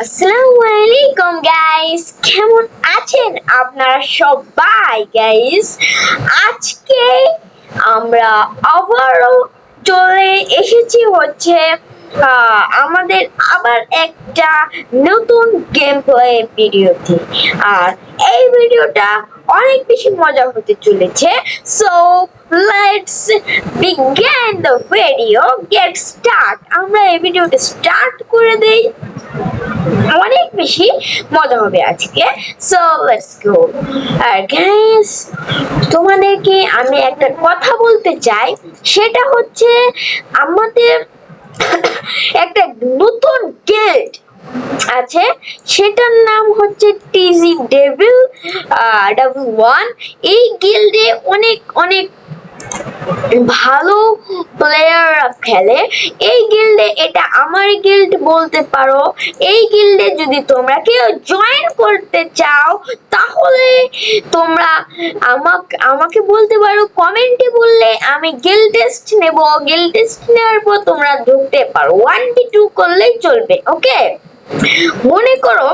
আসসালামু আলাইকুম গাইস কেমন আছেন আপনারা সবাই গাইস আজকে আমরা আবারও চলে এসেছি হচ্ছে আমাদের আবার একটা নতুন গেম প্লে ভিডিওতে। আর এই ভিডিওটা অনেক বেশি মজা হতে চলেছে। So let's begin the video get start আমরা এই ভিডিওটা স্টার্ট করে দেই। অনেক বেশি মজা হবে আজকে। সো লেটস গো আর গাইস তোমাদেরকে আমি একটা কথা বলতে চাই। সেটা হচ্ছে আমাদের একটা নতুন গিল্ড আছে। সেটার নাম হচ্ছে টিজি ডেভিল ডাবল ওয়ান এই গিল্ডে অনেক অনেক ভালো প্লেয়াররা খেলে, এই গিল্ডে এটা আমার গিল্ড বলতে পারো। এই গিল্ডে যদি তোমরা কেউ জয়েন করতে চাও, তাহলে তোমরা আমাকে আমাকে বলতে পারো কমেন্টে বললে আমি গিল্ড টেস্ট নেব। গিল্ড টেস্ট নেওয়ার পর তোমরা ঢুকতে পারো। ওয়ান বি টু করলেই চলবে ওকে মনে করো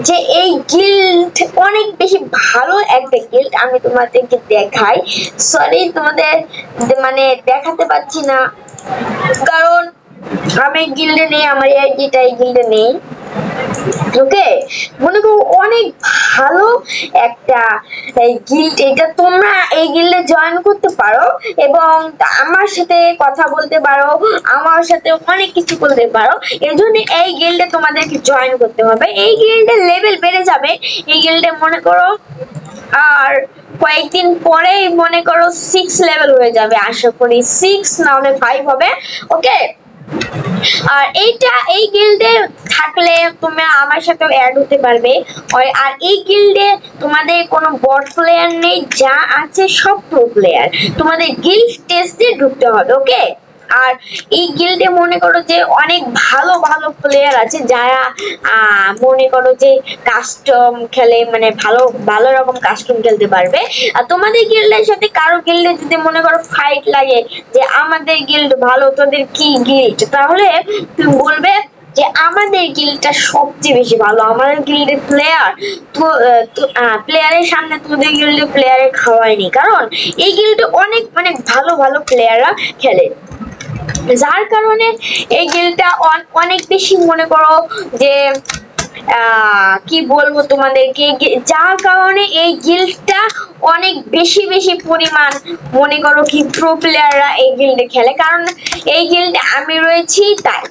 যে এই গিল্ড অনেক বেশি ভালো একটা গিল্ড আমি তোমাদেরকে দেখাই। সরি তোমাদের মানে দেখাতে পাচ্ছি না। কারণ আমি গিল্ডে নেই, আমার আইডিটা এই গিল্ডে নেই। ওকে? মনে করো অনেক ভালো একটা গিল্ড এটা তোমরা এই গিল্ডে জয়েন করতে পারো এবং আমার সাথে কথা বলতে পারো, আমার সাথে অনেক কিছু করতে পারো এই জন্য এই গিল্ডে তোমাদেরকে জয়েন করতে হবে। এই গিল্ডের লেভেল বেড়ে যাবে। এই গিল্ডে মনে করো আর কয়েকদিন পরেই মনে করো সিক্স লেভেল হয়ে যাবে। আশা করি সিক্স না হলে ফাইভ হবে। ওকে? আর এইটা, এই গিল্ডে থাকলে তুমি আমার সাথে অ্যাড হতে পারবে। আর এই গিল্ডে তোমাদের কোনো বট প্লেয়ার নেই, যা আছে সব প্রো প্লেয়ার তোমাদের গিল্ড টেস্টে ঢুকতে হবে ওকে আর এই গিল্ডে মনে করো যে অনেক ভালো ভালো প্লেয়ার আছে যারা মনে করো যে কাস্টম খেলে মানে ভালো ভালো রকম কাস্টম খেলতে পারবে। আর তোমাদের গিল্ডের সাথে কারও গিল্ডে যদি মনে করো ফাইট লাগে যে আমাদের গিল্ড ভালো, তোদের কি গিল্ড তাহলে তুমি বলবে যে আমাদের গিল্ডটা সবচেয়ে বেশি ভালো। আমাদের গিল্ডের প্লেয়ার তো প্লেয়ারের সামনে তোদের গিল্ডে প্লেয়ারে খাওয়ায়নি। কারণ এই গিল্ডে অনেক মানে ভালো ভালো প্লেয়াররা খেলে। যার কারণে এই গিলটা অনেক বেশি মনে করো যে কি বলব তোমাদেরকে? যার কারণে এই গিল্ডটা অনেক বেশি বেশি পরিমাণ, মনে করো কি প্রো প্লেয়াররা এই গিল্ডে খেলে। কারণ এই গিল্ডে আমি রয়েছি, তাই।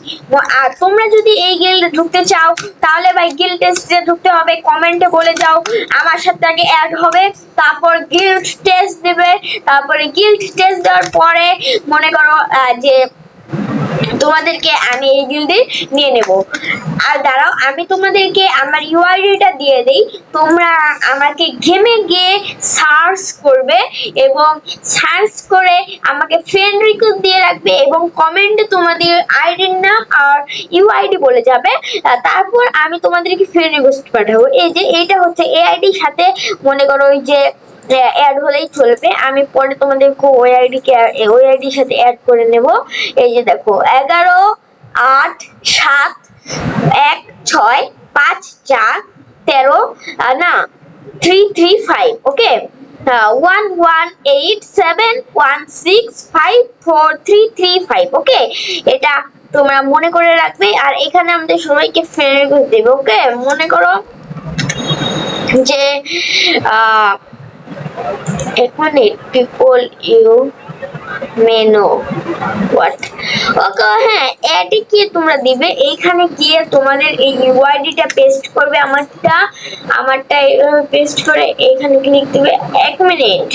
আর তোমরা যদি এই গিল্ডে ঢুকতে চাও, তাহলে ভাই গিল্ড টেস্টে ঢুকতে হবে কমেন্টে বলে যাও। আমার সাথে আগে অ্যাড হবে, তারপর গিল্ড টেস্ট দেবে। তারপরে গিল্ড টেস্ট দেওয়ার পরে মনে করো যে তোমাদেরকে আমি এই গিল্ডে নিয়ে নেব। আর দাঁড়াও, আমি তোমাদেরকে আমার ইউআইডিটা দিয়ে দিই। তোমরা আমাকে গেমে গিয়ে সার্চ করবে এবং সার্চ করে আমাকে ফ্রেন্ড রিকোয়েস্ট দিয়ে রাখবে এবং কমেন্টে তোমাদের আইডির নাম আর ইউআইডি বলে যাবে। তারপর আমি তোমাদেরকে ফ্রেন্ড রিকোয়েস্ট পাঠাবো। এই যে, এইটা হচ্ছে এআইডির সাথে, মনে করো ওই যে অ্যাড হলেই চলবে। আমি পরে তোমাদেরকে ওই আইডিকে ওই আইডির সাথে অ্যাড করে নেব। এই যে দেখো এগারো আট সাত এক ছয় পাঁচ চার তেরো আহ, না three three five okay one one eight seven one six five four three three five okay এটা তোমরা মনে করে রাখবে। আর এখানে আমাদের সবাইকে ফ্রেন্ড রিকোয়েস্ট দেবে ওকে মনে করো যে মিনিট পিপল ইউ মেনো হোয়াট ওকে হ্যাঁ অ্যাডে গিয়ে তোমরা দিবে। এইখানে গিয়ে তোমাদের এই ইউআইডিটা পেস্ট করবে, আমারটা আমারটা পেস্ট করে এইখানে ক্লিক দিবে। এক মিনিট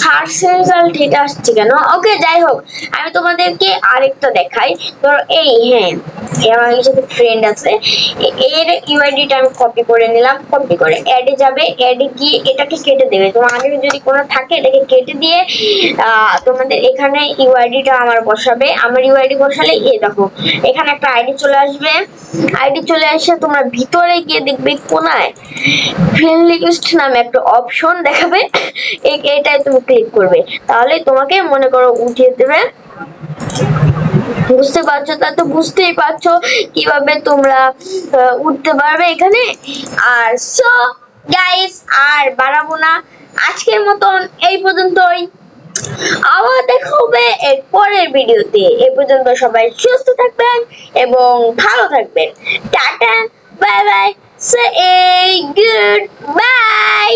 সার্চ রেজাল্ট এটা আসছে কেন? ওকে, যাই হোক, আমি তোমাদেরকে আরেকটা দেখাই। ধরো এই হ্যাঁ। আমার সাথে ফ্রেন্ড আছে। এ- এর ইউআইডিটা আমি কপি করে নিলাম। কপি করে অ্যাডে যাবে। অ্যাডে গিয়ে এটাকে কেটে দেবে। তোমার আগে যদি কোনো থাকে, এটাকে কেটে দিয়ে তোমাদের এখানে ইউআইডিটা আমার বসাবে। আমার ইউআইডি বসালে এই দেখো, এখানে একটা আইডি চলে আসবে। আইডি চলে এসে তোমরা ভিতরে গিয়ে দেখবে কোনায় ফ্রেন্ড রিকোয়েস্ট নামে একটা অপশন দেখাবে। এ- এটাই তুমি ক্লিক করবে। তাহলে তোমাকে মনে করো উঠিয়ে দেবে। বুঝতে পারছ? তা তো বুঝতেই পারছ কীভাবে তোমরা উঠতে পারবে এখানে। আর সো গাইস আর বাড়াবো না। আজকের মতন এই পর্যন্তই। আবার দেখা হবে এর পরের ভিডিওতে। এ পর্যন্ত সবাই সুস্থ থাকবেন এবং ভালো থাকবেন। Tata bye bye say goodbye